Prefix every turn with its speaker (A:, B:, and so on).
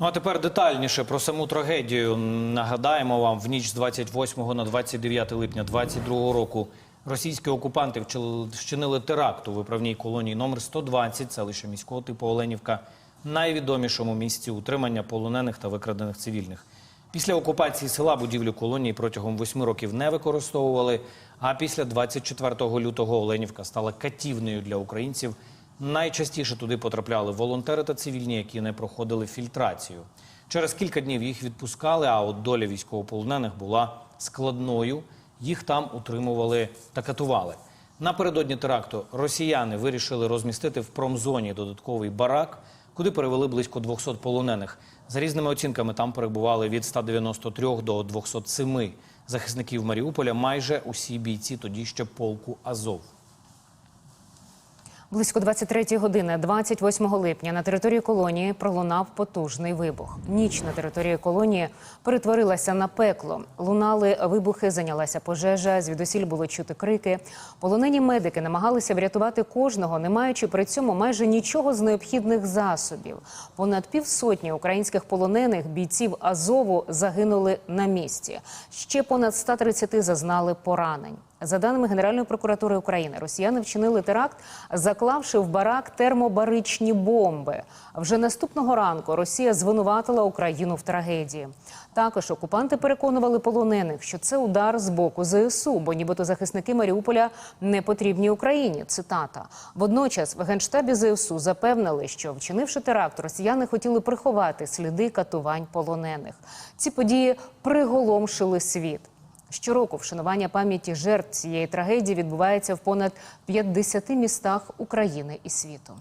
A: Ну а тепер детальніше про саму трагедію. Нагадаємо вам, в ніч з 28 на 29 липня 22 року російські окупанти вчинили теракт у виправній колонії номер 120, селище міського типу Оленівка, найвідомішому місці утримання полонених та викрадених цивільних. Після окупації села будівлю колонії протягом восьми років не використовували. А після 24 лютого Оленівка стала катівнею для українців. Найчастіше туди потрапляли волонтери та цивільні, які не проходили фільтрацію. Через кілька днів їх відпускали, а от доля військовополонених була складною. Їх там утримували та катували. Напередодні теракту росіяни вирішили розмістити в промзоні додатковий барак, куди перевели близько 200 полонених. За різними оцінками там перебували від 193 до 207 захисників Маріуполя. Майже усі бійці тоді ще полку Азов.
B: Близько 23 години, 28 липня, на території колонії пролунав потужний вибух. Ніч на території колонії перетворилася на пекло. Лунали вибухи, зайнялася пожежа. Звідусіль було чути крики. Полонені медики намагалися врятувати кожного, не маючи при цьому майже нічого з необхідних засобів. Понад півсотні українських полонених бійців Азову загинули на місці. Ще понад 130 зазнали поранень. За даними Генеральної прокуратури України, росіяни вчинили теракт, заклавши в барак термобаричні бомби. Вже наступного ранку Росія звинуватила Україну в трагедії. Також окупанти переконували полонених, що це удар з боку ЗСУ, бо нібито захисники Маріуполя не потрібні Україні. Цитата. Водночас в генштабі ЗСУ запевнили, що вчинивши теракт, росіяни хотіли приховати сліди катувань полонених. Ці події приголомшили світ. Щороку вшанування пам'яті жертв цієї трагедії відбувається в понад 50 містах України і світу.